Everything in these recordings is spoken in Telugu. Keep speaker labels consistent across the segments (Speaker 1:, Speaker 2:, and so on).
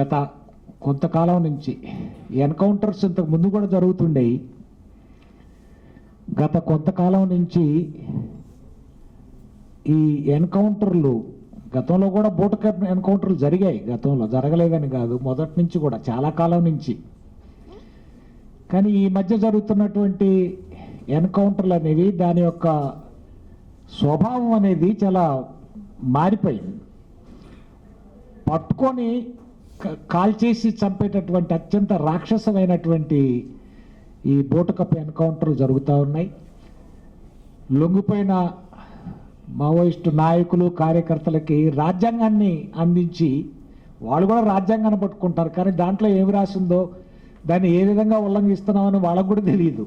Speaker 1: గత కొంతకాలం నుంచి ఎన్కౌంటర్స్ ఇంతకు ముందు కూడా జరుగుతుండేవి గత కొంతకాలం నుంచి ఈ ఎన్కౌంటర్లు గతంలో కూడా బూటక ఎన్కౌంటర్లు జరిగాయి. గతంలో జరగలేదని కాదు మొదటి నుంచి కూడా చాలా కాలం నుంచి. కానీ ఈ మధ్య జరుగుతున్నటువంటి ఎన్కౌంటర్లు అనేవి దాని యొక్క స్వభావం అనేది చాలా మారిపోయింది. పట్టుకొని కాల్చేసి చంపేటటువంటి అత్యంత రాక్షసమైనటువంటి ఈ బూటకపు ఎన్కౌంటర్లు జరుగుతూ ఉన్నాయి. లొంగిపోయిన మావోయిస్టు నాయకులు కార్యకర్తలకి రాజ్యాంగాన్ని అందించి వాళ్ళు కూడా రాజ్యాంగాన్ని పట్టుకుంటారు. కానీ దాంట్లో ఏమి రాసిందో దాన్ని ఏ విధంగా ఉల్లంఘిస్తున్నామని వాళ్ళకు కూడా తెలియదు.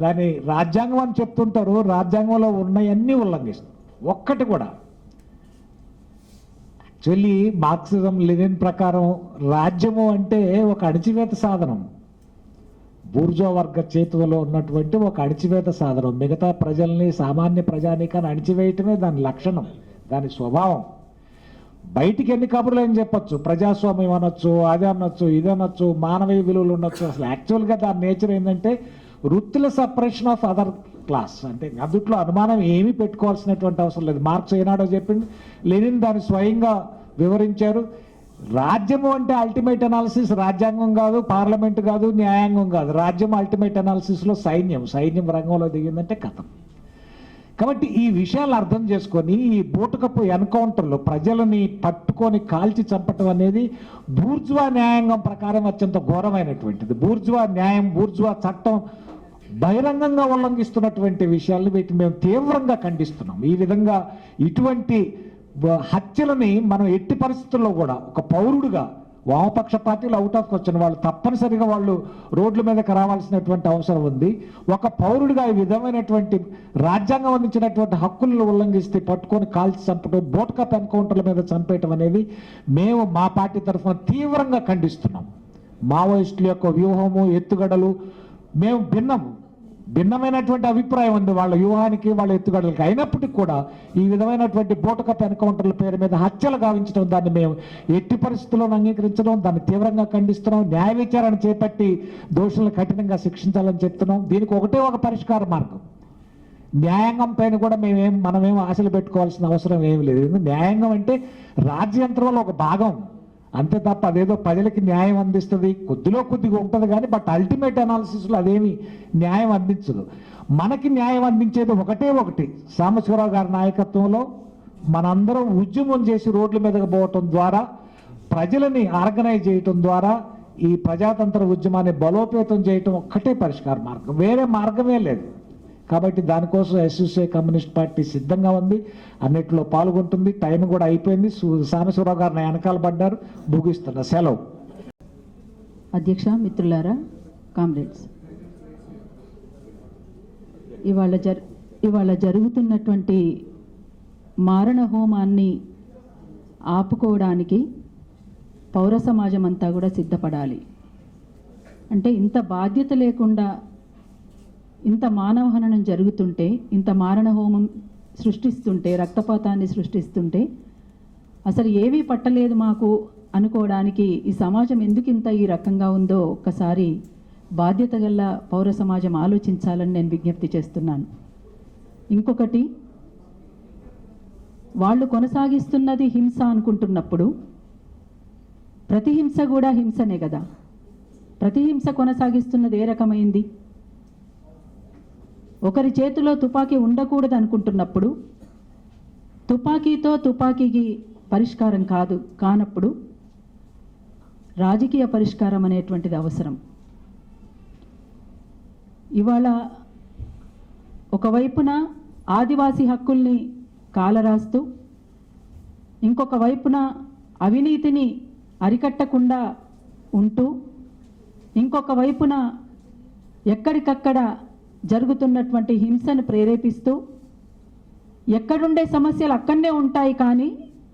Speaker 1: దాన్ని రాజ్యాంగం అని చెప్తుంటారు. రాజ్యాంగంలో ఉన్నాయన్నీ ఉల్లంఘిస్తారు ఒక్కటి కూడా యాక్చువల్లీ మార్క్సిజం లెనిన్ ప్రకారం రాజ్యము అంటే ఒక అణచివేత సాధనం. బూర్జో వర్గ చేతుల్లో ఉన్నటువంటి ఒక అణచివేత సాధనం. మిగతా ప్రజల్ని సామాన్య ప్రజానీకాన్ని అణిచివేయటమే దాని లక్షణం దాని స్వభావం. బయటికి ఎన్ని కబుర్లు అని చెప్పొచ్చు. ప్రజాస్వామ్యం అనొచ్చు అది అనొచ్చు ఇది అనొచ్చు మానవీయ విలువలు ఉండొచ్చు. అసలు యాక్చువల్గా దాని నేచర్ ఏంటంటే వృత్తుల సపరేషన్ ఆఫ్ అదర్ క్లాస్ అంటే అందుట్లో అనుమానం ఏమీ పెట్టుకోవాల్సినటువంటి అవసరం లేదు. మార్క్స్ ఏనాడో చెప్పింది లెనిన్ దాన్ని స్వయంగా వివరించారు. రాజ్యము అంటే అల్టిమేట్ అనాలిసిస్ రాజ్యాంగం కాదు పార్లమెంట్ కాదు న్యాయాంగం కాదు. రాజ్యం అల్టిమేట్ అనాలిసిస్లో సైన్యం సైన్యం రంగంలో దిగిందంటే కథం. కాబట్టి ఈ విషయాలు అర్థం చేసుకొని ఈ బూటకపు ఎన్కౌంటర్లు ప్రజలని పట్టుకొని కాల్చి చంపటం అనేది బూర్జువా న్యాయాంగం ప్రకారం అత్యంత ఘోరమైనటువంటిది. బూర్జువా న్యాయం బూర్జువా చట్టం బహిరంగంగా ఉల్లంఘిస్తున్నటువంటి విషయాలను వీటిని మేము తీవ్రంగా ఖండిస్తున్నాం. ఈ విధంగా ఇటువంటి హత్యలని మనం ఎట్టి పరిస్థితుల్లో కూడా ఒక పౌరుడుగా వామపక్ష పార్టీలు అవుట్ ఆఫ్ వచ్చిన వాళ్ళు తప్పనిసరిగా వాళ్ళు రోడ్ల మీదకి రావాల్సినటువంటి అవసరం ఉంది. ఒక పౌరుడిగా ఈ విధమైనటువంటి రాజ్యాంగం అందించినటువంటి హక్కులను ఉల్లంఘిస్తే పట్టుకొని కాల్చి చంపడం బోట్కప్ ఎన్కౌంటర్ల మీద చంపేయటం అనేది మేము మా పార్టీ తరఫున తీవ్రంగా ఖండిస్తున్నాం. మావోయిస్టుల యొక్క వ్యూహము ఎత్తుగడలు మేము భిన్నము. భిన్నమైనటువంటి అభిప్రాయం ఉంది వాళ్ళ వ్యూహానికి వాళ్ళ ఎత్తుగడలకి. అయినప్పటికీ కూడా ఈ విధమైనటువంటి బోటకప్ ఎన్కౌంటర్ల పేరు మీద హత్యలు గావించడం దాన్ని మేము ఎట్టి పరిస్థితుల్లో అంగీకరించడం దాన్ని తీవ్రంగా ఖండిస్తున్నాం న్యాయ విచారణ చేపట్టి దోషులను కఠినంగా శిక్షించాలని చెప్తున్నాం. దీనికి ఒకటే ఒక పరిష్కార మార్గం. న్యాయాంగం పైన కూడా మేమేం మనమేం ఆశలు పెట్టుకోవాల్సిన అవసరం ఏమి లేదు. ఎందుకంటే న్యాయాంగం అంటే రాజ్యంత్రంలో ఒక భాగం. అంతే తప్ప అదేదో ప్రజలకి న్యాయం అందిస్తుంది. కొద్దిలో కొద్దిగా ఉంటుంది కానీ బట్ అల్టిమేట్ అనాలిసిస్లో అదేమి న్యాయం అందించదు. మనకి న్యాయం అందించేది ఒకటే ఒకటి. సాంబశివరావు గారి నాయకత్వంలో మనందరం ఉద్యమం చేసి రోడ్ల మీదకు పోవటం ద్వారా ప్రజలని ఆర్గనైజ్ చేయటం ద్వారా ఈ ప్రజాతంత్ర ఉద్యమాన్ని బలోపేతం చేయటం ఒక్కటే పరిష్కార మార్గం. వేరే మార్గమే లేదు. కాబట్టి దానికోసం ఎస్యూసీఐ కమ్యూనిస్ట్ పార్టీ సిద్ధంగా ఉంది. అన్నిట్లో పాల్గొంటుంది. టైం కూడా అయిపోయింది. సు- గారిని వెనకాల పడ్డారు. ముగిస్తున్న సెలవు.
Speaker 2: అధ్యక్ష మిత్రులారా కామ్రేడ్స్. ఇవాళ జరు ఇవాళ జరుగుతున్నటువంటి మారణ హోమాన్ని ఆపుకోవడానికి పౌర సమాజం అంతా కూడా సిద్ధపడాలి. అంటే ఇంత బాధ్యత లేకుండా ఇంత మానవహననం జరుగుతుంటే ఇంత మారణ హోమం సృష్టిస్తుంటే రక్తపాతాన్ని సృష్టిస్తుంటే అసలు ఏవీ పట్టలేదు మాకు అనుకోవడానికి ఈ సమాజం ఎందుకు ఇంత ఈ రకంగా ఉందో ఒక్కసారి బాధ్యత గల పౌర సమాజం ఆలోచించాలని నేను విజ్ఞప్తి చేస్తున్నాను. ఇంకొకటి వాళ్ళు కొనసాగిస్తున్నది హింస అనుకుంటున్నప్పుడు ప్రతి హింస కూడా హింసనే కదా. ప్రతి హింస కొనసాగిస్తున్నది ఏ రకమైంది? ఒకరి చేతిలో తుపాకీ ఉండకూడదు అనుకుంటున్నప్పుడు తుపాకీతో తుపాకీకి పరిష్కారం కాదు కానప్పుడు రాజకీయ పరిష్కారం అనేటువంటిది అవసరం. ఇవాళ ఒకవైపున ఆదివాసీ హక్కుల్ని కాలరాస్తూ ఇంకొక వైపున అవినీతిని అరికట్టకుండా ఉంటూ ఇంకొక వైపున ఎక్కడికక్కడ జరుగుతున్నటువంటి హింసను ప్రేరేపిస్తూ ఎక్కడుండే సమస్యలు అక్కడనే ఉంటాయి కానీ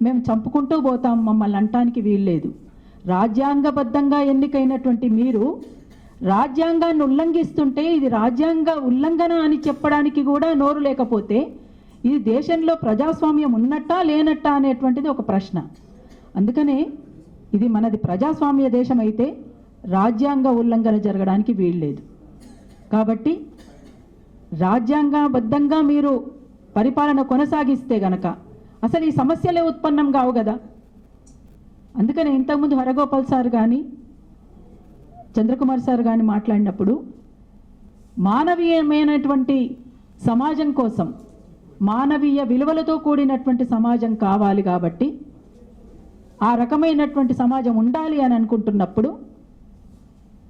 Speaker 2: మేము చంపుకుంటూ పోతాం మమ్మల్ని అంటానికి వీల్లేదు. రాజ్యాంగబద్ధంగా ఎన్నికైనటువంటి మీరు రాజ్యాంగాన్ని ఉల్లంఘిస్తుంటే ఇది రాజ్యాంగ ఉల్లంఘన అని చెప్పడానికి కూడా నోరు లేకపోతే ఇది దేశంలో ప్రజాస్వామ్యం ఉన్నట్టా లేనట్టా అనేటువంటిది ఒక ప్రశ్న. అందుకనే ఇది మనది ప్రజాస్వామ్య దేశం అయితే రాజ్యాంగ ఉల్లంఘన జరగడానికి వీల్లేదు. కాబట్టి రాజ్యాంగబద్ధంగా మీరు పరిపాలన కొనసాగిస్తే గనక అసలు ఈ సమస్యలే ఉత్పన్నం కావు కదా. అందుకనే ఇంతకుముందు హరగోపాల్ సార్ కానీ చంద్రకుమార్ సార్ కానీ మాట్లాడినప్పుడు మానవీయమైనటువంటి సమాజం కోసం మానవీయ విలువలతో కూడినటువంటి సమాజం కావాలి కాబట్టి ఆ రకమైనటువంటి సమాజం ఉండాలి అని అనుకుంటున్నప్పుడు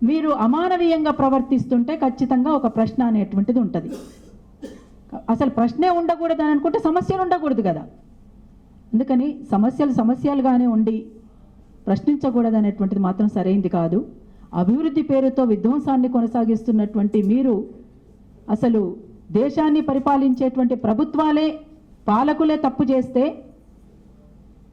Speaker 2: మీరు అమానవీయంగా ప్రవర్తిస్తుంటే ఖచ్చితంగా ఒక ప్రశ్న అనేటువంటిది ఉంటుంది. అసలు ప్రశ్నే ఉండకూడదు అని అనుకుంటే సమస్యలు ఉండకూడదు కదా. అందుకని సమస్యలు సమస్యలుగానే ఉండి ప్రశ్నించకూడదు అనేటువంటిది మాత్రం సరైంది కాదు. అభివృద్ధి పేరుతో విధ్వంసాన్ని కొనసాగిస్తున్నటువంటి మీరు అసలు దేశాన్ని పరిపాలించేటువంటి ప్రభుత్వాలే పాలకులే తప్పు చేస్తే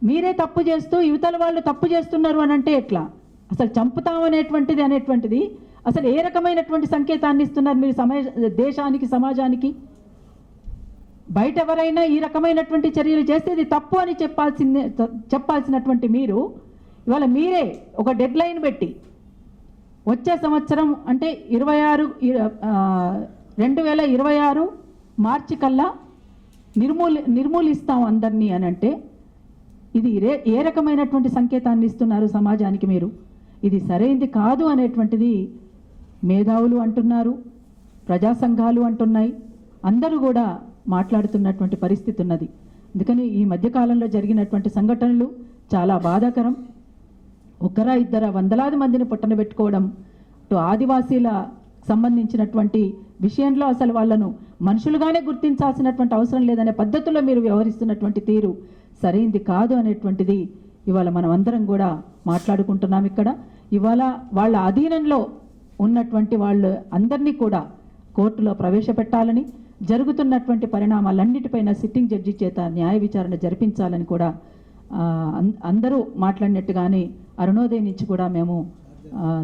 Speaker 2: మీరే తప్పు చేస్తూ యువతల వాళ్ళు తప్పు చేస్తున్నారు అని అంటే ఎట్లా? అసలు చంపుతామనేటువంటిది అనేటువంటిది అసలు ఏ రకమైనటువంటి సంకేతాన్ని ఇస్తున్నారు మీరు సమయ దేశానికి సమాజానికి? బయట ఎవరైనా ఈ రకమైనటువంటి చర్యలు చేస్తే ఇది తప్పు అని చెప్పాల్సిందే చెప్పాల్సినటువంటి మీరు ఇవాళ మీరే ఒక డెడ్ లైన్ పెట్టి వచ్చే సంవత్సరం అంటే ఇరవై ఆరు రెండు వేల ఇరవై ఆరు మార్చి కల్లా నిర్మూలి నిర్మూలిస్తాం అందరినీ అని అంటే ఇది ఏ రకమైనటువంటి సంకేతాన్ని ఇస్తున్నారు సమాజానికి మీరు? ఇది సరైంది కాదు అనేటువంటిది మేధావులు అంటున్నారు ప్రజా సంఘాలు అంటున్నాయి అందరూ కూడా మాట్లాడుతున్నటువంటి పరిస్థితి ఉన్నది. అందుకని ఈ మధ్యకాలంలో జరిగినటువంటి సంఘటనలు చాలా బాధాకరం. ఒకరా ఇద్దర వందలాది మందిని పుట్టనబెట్టుకోవడం అటు ఆదివాసీల సంబంధించినటువంటి విషయంలో అసలు వాళ్ళను మనుషులుగానే గుర్తించాల్సినటువంటి అవసరం లేదనే పద్ధతిలో మీరు వ్యవహరిస్తున్నటువంటి తీరు సరైంది కాదు అనేటువంటిది ఇవాళ మనం అందరం కూడా మాట్లాడుకుంటున్నాం ఇక్కడ. ఇవాళ వాళ్ళ అధీనంలో ఉన్నటువంటి వాళ్ళు అందరినీ కూడా కోర్టులో ప్రవేశపెట్టాలని జరుగుతున్నటువంటి పరిణామాలన్నిటిపైన సిట్టింగ్ జడ్జి చేత న్యాయ విచారణ జరిపించాలని కూడా అందరూ మాట్లాడినట్టుగానే అరుణోదయం నుంచి కూడా మేము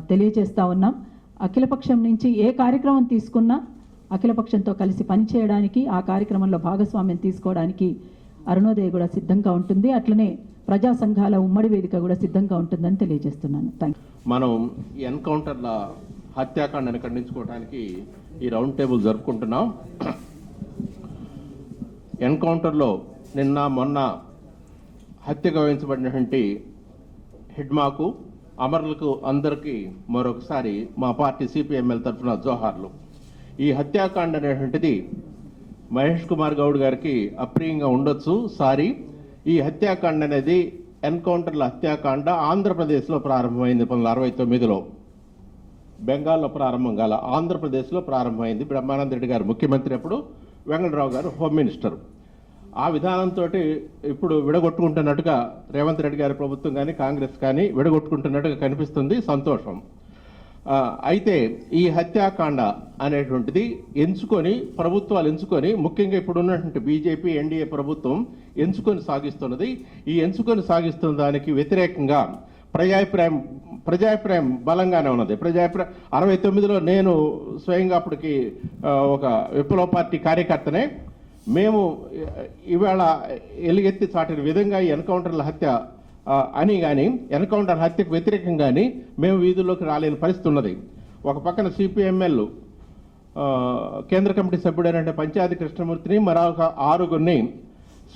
Speaker 2: తెలియజేస్తూ ఉన్నాం. అఖిలపక్షం నుంచి ఏ కార్యక్రమం తీసుకున్నా అఖిలపక్షంతో కలిసి పనిచేయడానికి ఆ కార్యక్రమంలో భాగస్వామ్యం తీసుకోవడానికి అరుణోదయ కూడా సిద్ధంగా ఉంటుంది. అట్లనే ప్రజా సంఘాల ఉమ్మడి వేదిక కూడా సిద్ధంగా ఉంటుందని తెలియజేస్తున్నాను. థ్యాంక్
Speaker 3: మనం ఈ ఎన్కౌంటర్ల హత్యాకాండను ఖండించుకోవడానికి ఈ రౌండ్ టేబుల్ జరుపుకుంటున్నాం. ఎన్కౌంటర్లో నిన్న మొన్న హత్య గౌరవించబడినటువంటి హిడ్మాకు అమరులకు అందరికీ మరొకసారి మా పార్టీ సిపిఎంఎల్ తరఫున జోహార్లు. ఈ హత్యాకాండ అనేటువంటిది మహేష్ కుమార్ గౌడ్ గారికి అప్రియంగా ఉండొచ్చు. సారీ ఈ హత్యాకాండ అనేది ఎన్కౌంటర్ల హత్యాకాండ ఆంధ్రప్రదేశ్లో ప్రారంభమైంది పంతొమ్మిది అరవై తొమ్మిదిలో. బెంగాల్లో ప్రారంభం కాల ఆంధ్రప్రదేశ్లో ప్రారంభమైంది. బ్రహ్మానంద రెడ్డి గారు ముఖ్యమంత్రి అప్పుడు వెంకటరావు గారు హోమ్ మినిస్టర్. ఆ విధానంతో ఇప్పుడు విడగొట్టుకుంటున్నట్టుగా రేవంత్ రెడ్డి గారి ప్రభుత్వం కానీ కాంగ్రెస్ కానీ విడగొట్టుకుంటున్నట్టుగా కనిపిస్తుంది. సంతోషం. అయితే ఈ హత్యాకాండ అనేటువంటిది ఎంచుకొని ప్రభుత్వాలు ఎంచుకొని ముఖ్యంగా ఇప్పుడు ఉన్నటువంటి బీజేపీ ఎన్డీఏ ప్రభుత్వం ఎంచుకొని సాగిస్తున్నది. ఈ ఎంచుకొని సాగిస్తున్న దానికి వ్యతిరేకంగా ప్రజాభిప్రాయం ప్రజాభిప్రాయం బలంగానే ఉన్నది. ప్రజాభిప్రాయం అరవై తొమ్మిదిలో నేను స్వయంగా అప్పటికి ఒక విప్లవ పార్టీ కార్యకర్తనే. మేము ఇవాళ ఎలుగెత్తి చాటిన విధంగా ఈ ఎన్కౌంటర్ల హత్య అని కానీ ఎన్కౌంటర్ హత్యకు వ్యతిరేకంగాని మేము వీధుల్లోకి రాలేని పరిస్థితి ఉన్నది. ఒక పక్కన సిపిఎంఎల్ కేంద్ర కమిటీ సభ్యుడైన పంచాయతీ కృష్ణమూర్తిని మరొక ఆరుగురిని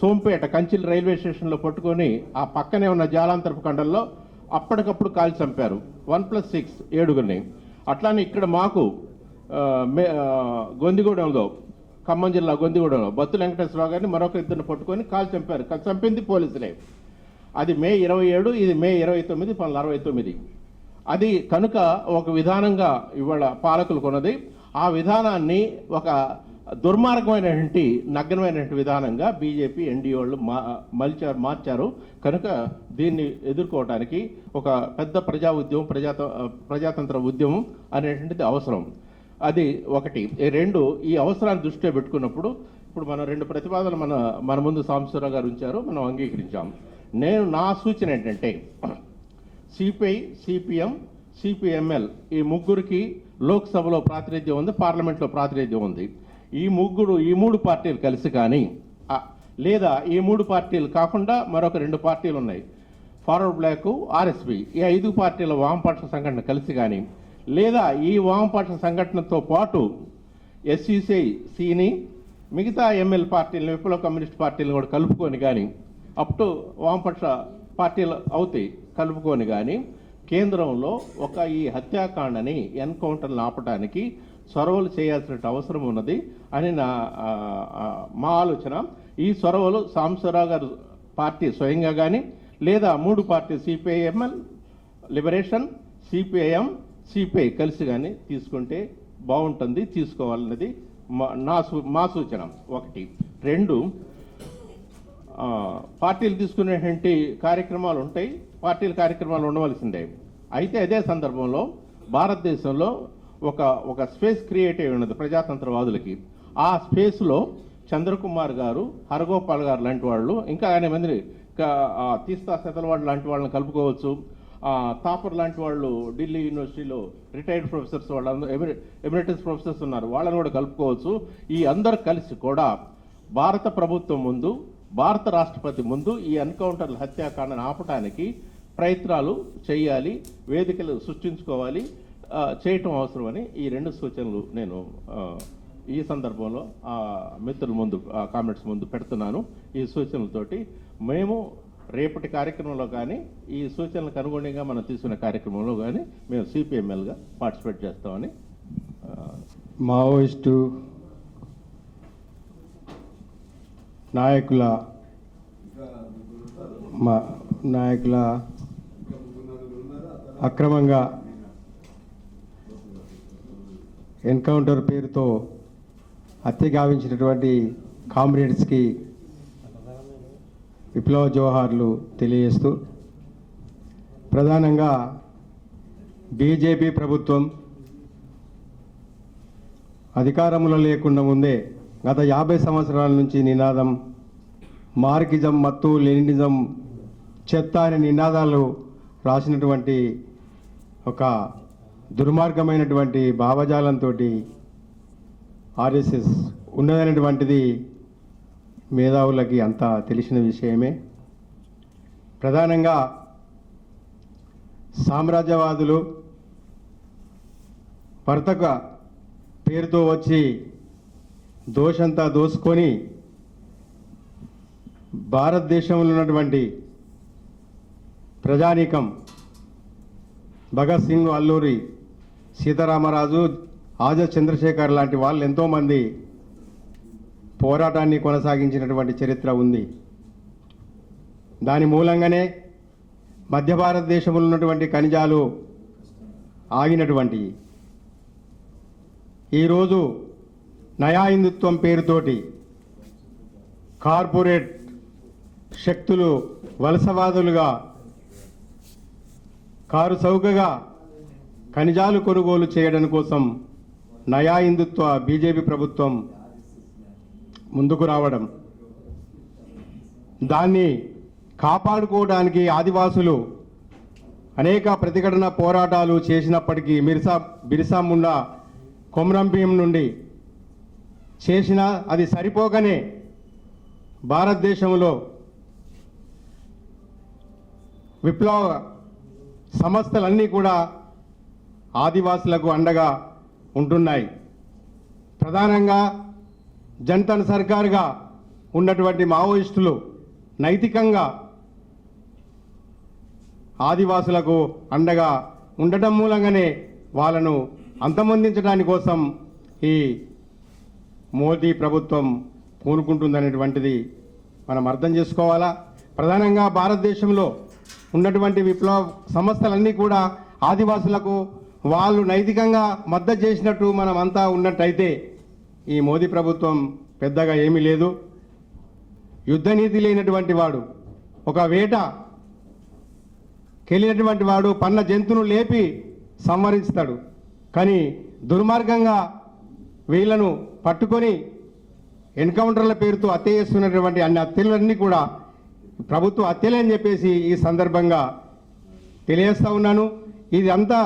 Speaker 3: సోంపేట కంచిల్ రైల్వే స్టేషన్లో పట్టుకొని ఆ పక్కనే ఉన్న జాలాంతరపు కండల్లో అప్పటికప్పుడు కాల్చి చంపారు. వన్ ప్లస్ సిక్స్ ఏడుగురిని. అట్లానే ఇక్కడ మాకు మే- గొందిగూడెంలో ఖమ్మం జిల్లా గొందిగూడెంలో బత్తు వెంకటేశ్వరరావు గారిని మరొక ఇద్దరిని పట్టుకొని కాల్ చంపారు. కాల్ చంపింది పోలీసులే. అది మే ఇరవై ఏడు ఇది మే ఇరవై తొమ్మిది పంతొమ్మిది అరవై తొమ్మిది. అది కనుక ఒక విధానంగా ఇవాళ పాలకులు కొన్నది ఆ విధానాన్ని ఒక దుర్మార్గమైనటువంటి నగ్నమైనటువంటి విధానంగా బీజేపీ ఎన్డీ వాళ్ళు మా మలిచారు మార్చారు. కనుక దీన్ని ఎదుర్కోవటానికి ఒక పెద్ద ప్రజా ఉద్యమం ప్రజాత ప్రజాతంత్ర ఉద్యమం అనేటువంటిది అవసరం. అది ఒకటి. ఈ రెండు ఈ అవసరాన్ని దృష్టిలో పెట్టుకున్నప్పుడు ఇప్పుడు మనం రెండు ప్రతిపాదనలు మన మన ముందు సాంబశివరావు గారు ఉంచారు మనం అంగీకరించాం. నేను నా సూచన ఏంటంటే సిపిఐ సిపిఎం సిపిఎంఎల్ ఈ ముగ్గురికి లోక్సభలో ప్రాతినిధ్యం ఉంది పార్లమెంట్లో ప్రాతినిధ్యం ఉంది. ఈ ముగ్గురు ఈ మూడు పార్టీలు కలిసి కానీ లేదా ఈ మూడు పార్టీలు కాకుండా మరొక రెండు పార్టీలు ఉన్నాయి. ఫార్వర్డ్ బ్లాక్ ఆర్ఎస్పి ఈ ఐదు పార్టీల వామపక్ష సంఘటన కలిసి కానీ లేదా ఈ వామపక్ష సంఘటనతో పాటు ఎస్సీసీ సిని మిగతా ఎంఎల్ పార్టీలను విప్లవ కమ్యూనిస్ట్ పార్టీలను కూడా కలుపుకొని కానీ అప్ టు వామపక్ష పార్టీలు అవుతాయి కలుపుకొని కానీ కేంద్రంలో ఒక ఈ హత్యాకాండని ఎన్కౌంటర్ని ఆపడానికి చొరవలు చేయాల్సిన అవసరం ఉన్నది అని నా మా ఆలోచన. ఈ చొరవలు సాంబశివరావు గారు పార్టీ స్వయంగా కానీ లేదా మూడు party CPIML liberation CPIM CPI కలిసి కానీ తీసుకుంటే బాగుంటుంది తీసుకోవాలన్నది మా- నా సూ- మా సూచన. ఒకటి. రెండు పార్టీలు తీసుకునేటువంటి కార్యక్రమాలు ఉంటాయి. పార్టీల కార్యక్రమాలు ఉండవలసిందే. అయితే అదే సందర్భంలో భారతదేశంలో ఒక ఒక స్పేస్ క్రియేట్ అయి ఉన్నది ప్రజాతంత్రవాదులకి. ఆ స్పేస్లో చంద్రకుమార్ గారు హరగోపాల్ గారు లాంటి వాళ్ళు ఇంకా ఆయన మంది తీస్తా శతలవాడు లాంటి వాళ్ళని కలుపుకోవచ్చు. తాపర్ లాంటి వాళ్ళు ఢిల్లీ యూనివర్సిటీలో రిటైర్డ్ ప్రొఫెసర్స్ వాళ్ళందరూ ఎమిరేటస్ ప్రొఫెసర్స్ ఉన్నారు. వాళ్ళని కూడా కలుపుకోవచ్చు. ఈ అందరు కలిసి కూడా భారత ప్రభుత్వం ముందు భారత రాష్ట్రపతి ముందు ఈ ఎన్కౌంటర్ల హత్యాకాండను ఆపటానికి ప్రయత్నాలు చేయాలి వేదికలు సృష్టించుకోవాలి చేయటం అవసరమని ఈ రెండు సూచనలు నేను ఈ సందర్భంలో ఆ, మిత్రుల ముందు కామెంట్స్ ముందు పెడుతున్నాను. ఈ సూచనలతోటి మేము రేపటి కార్యక్రమంలో కానీ ఈ సూచనలకు అనుగుణంగా మనం తీసుకున్న కార్యక్రమంలో కానీ మేము సిపిఎంఎల్గా పార్టిసిపేట్ చేస్తామని
Speaker 4: మావోయిస్టు నాయకుల మా నాయకుల అక్రమంగా ఎన్కౌంటర్ పేరుతో హత్య గావించినటువంటి కామ్రేడ్స్కి విప్లవ జోహార్లు తెలియజేస్తూ ప్రధానంగా బీజేపీ ప్రభుత్వం అధికారంలో లేకుండా ముందే గత యాభై సంవత్సరాల నుంచి నినాదం మార్కిజం మత్తు లెనినిజం చెత్త అనే నినాదాలు రాసినటువంటి ఒక దుర్మార్గమైనటువంటి భావజాలంతో ఆర్ఎస్ఎస్ ఉన్నదనేటువంటిది మేధావులకి అంతా తెలిసిన విషయమే. ప్రధానంగా సామ్రాజ్యవాదులు వర్తక పేరుతో వచ్చి దోషంతా దోసుకొని భారతదేశంలో ఉన్నటువంటి ప్రజానీకం భగత్ సింగ్ అల్లూరి సీతారామరాజు ఆజాద్ చంద్రశేఖర్ లాంటి వాళ్ళు ఎంతోమంది పోరాటాన్ని కొనసాగించినటువంటి చరిత్ర ఉంది. దాని మూలంగానే మధ్య భారతదేశంలో ఉన్నటువంటి ఖనిజాలు ఆగినటువంటి ఈరోజు నయా హిందుత్వం పేరుతోటి కార్పొరేట్ శక్తులు వలసవాదులుగా కారు చౌకగా ఖనిజాలు కొనుగోలు చేయడం కోసం నయా హిందుత్వ బీజేపీ ప్రభుత్వం ముందుకు రావడం. దాన్ని కాపాడుకోవడానికి ఆదివాసులు అనేక ప్రతిఘటన పోరాటాలు చేసినప్పటికీ మిర్సా బిర్సా ముండా కొమరం భీం నుండి చేసిన అది సరిపోకనే భారతదేశంలో విప్లవ సంస్థలన్నీ కూడా ఆదివాసులకు అండగా ఉంటున్నాయి. ప్రధానంగా జనతన్ సర్కార్గా ఉన్నటువంటి మావోయిస్టులు నైతికంగా ఆదివాసులకు అండగా ఉండటం మూలంగానే వాళ్ళను అంతమొందించడాని కోసం ఈ మోదీ ప్రభుత్వం పూనుకుంటుందనేటువంటిది మనం అర్థం చేసుకోవాలా? ప్రధానంగా భారతదేశంలో ఉన్నటువంటి విప్లవ సంస్థలన్నీ కూడా ఆదివాసులకు వాళ్ళు నైతికంగా మద్దతు చేసినట్టు మనం అంతా ఉన్నట్టయితే ఈ మోదీ ప్రభుత్వం పెద్దగా ఏమీ లేదు. యుద్ధనీతి లేనటువంటి వాడు ఒక వేట కెళ్ళినటువంటి వాడు పన్న జంతువును లేపి సంవరిస్తాడు కానీ దుర్మార్గంగా వీళ్ళను పట్టుకొని ఎన్కౌంటర్ల పేరుతో హత్య చేస్తున్నటువంటి అన్ని హత్యలన్నీ కూడా ప్రభుత్వ హత్యలే అని చెప్పేసి ఈ సందర్భంగా తెలియజేస్తూ ఉన్నాను. ఇది అంతా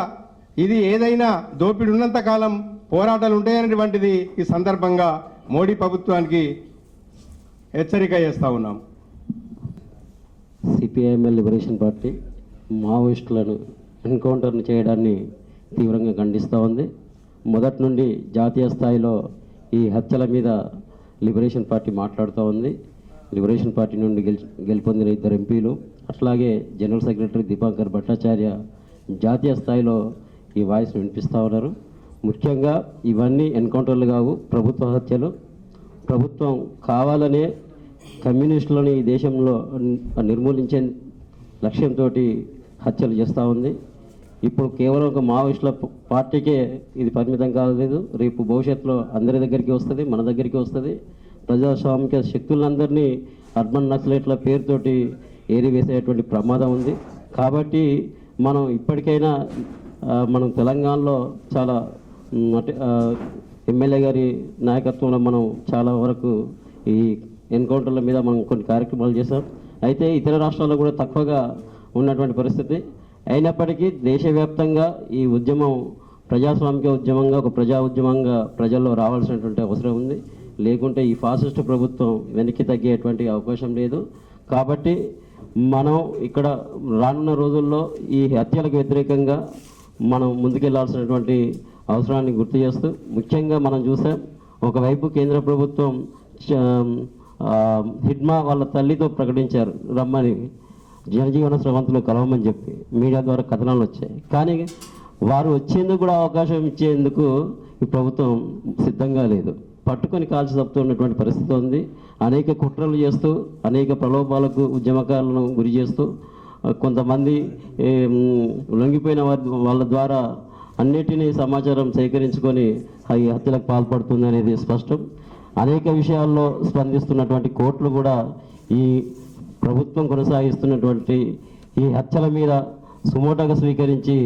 Speaker 4: ఇది ఏదైనా దోపిడి ఉన్నంత కాలం పోరాటాలు ఉంటాయనేటువంటిది ఈ సందర్భంగా మోడీ ప్రభుత్వానికి హెచ్చరిక చేస్తూ ఉన్నాం.
Speaker 5: సిపిఐఎంఎల్ లిబరేషన్ పార్టీ మావోయిస్టులను ఎన్కౌంటర్ను చేయడాన్ని తీవ్రంగా ఖండిస్తూ ఉంది. మొదటి నుండి జాతీయ స్థాయిలో ఈ హత్యల మీద లిబరేషన్ పార్టీ మాట్లాడుతూ ఉంది. లిబరేషన్ పార్టీ నుండి గెలి గెలుపొందిన ఇద్దరు ఎంపీలు అట్లాగే జనరల్ సెక్రటరీ దీపాంకర్ భట్టాచార్య జాతీయ స్థాయిలో ఈ వాయిస్ను వినిపిస్తూ ఉన్నారు. ముఖ్యంగా ఇవన్నీ ఎన్కౌంటర్లు కావు ప్రభుత్వ హత్యలు. ప్రభుత్వం కావాలనే కమ్యూనిస్టులను ఈ దేశంలో నిర్మూలించే లక్ష్యంతో హత్యలు చేస్తూ ఉంది. ఇప్పుడు కేవలం ఒక మావోయిస్టుల పార్టీకే ఇది పరిమితం కాలేదు. రేపు భవిష్యత్తులో అందరి దగ్గరికి వస్తుంది మన దగ్గరికి వస్తుంది. ప్రజాస్వామిక శక్తులందరినీ అర్బన్ నక్సలైట్ల పేరుతోటి ఏరివేసేటువంటి ప్రమాదం ఉంది. కాబట్టి మనం ఇప్పటికైనా మనం తెలంగాణలో చాలా ఎమ్మెల్యే గారి నాయకత్వంలో మనం చాలా వరకు ఈ ఎన్కౌంటర్ల మీద మనం కొన్ని కార్యక్రమాలు చేసాం అయితే ఇతర రాష్ట్రాల్లో కూడా తక్కువగా ఉన్నటువంటి పరిస్థితి. అయినప్పటికీ దేశవ్యాప్తంగా ఈ ఉద్యమం ప్రజాస్వామిక ఉద్యమంగా ఒక ప్రజా ఉద్యమంగా ప్రజల్లో రావాల్సినటువంటి అవసరం ఉంది. లేకుంటే ఈ ఫాసిస్ట్ ప్రభుత్వం వెనక్కి తగ్గేటువంటి అవకాశం లేదు. కాబట్టి మనం ఇక్కడ రానున్న రోజుల్లో ఈ హత్యలకు వ్యతిరేకంగా మనం ముందుకెళ్ళాల్సినటువంటి అవసరాన్ని గుర్తు చేస్తూ ముఖ్యంగా మనం చూసాం ఒకవైపు కేంద్ర ప్రభుత్వం హిడ్మా వాళ్ళ తల్లితో ప్రకటించారు రమ్మని. జనజీవన స్రవంతులు కలవమని చెప్పి మీడియా ద్వారా కథనాలు వచ్చాయి. కానీ వారు వచ్చేందుకు కూడా అవకాశం ఇచ్చేందుకు ఈ ప్రభుత్వం సిద్ధంగా లేదు. పట్టుకొని కాల్చి తప్పుతున్నటువంటి పరిస్థితి ఉంది. అనేక కుట్రలు చేస్తూ అనేక ప్రలోభాలకు ఉద్యమకారులను గురి చేస్తూ కొంతమంది లొంగిపోయిన వారి వాళ్ళ ద్వారా అన్నిటినీ సమాచారం సేకరించుకొని ఈ హత్యలకు పాల్పడుతుంది అనేది స్పష్టం. అనేక విషయాల్లో స్పందిస్తున్నటువంటి కోర్టులు కూడా ఈ ప్రభుత్వం కొనసాగిస్తున్నటువంటి ఈ హత్యల మీద సుమోటగా స్వీకరించి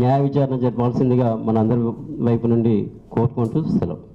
Speaker 5: న్యాయ విచారణ జరపాల్సిందిగా మనందరి వైపు నుండి కోరుకుంటూ సెలవు.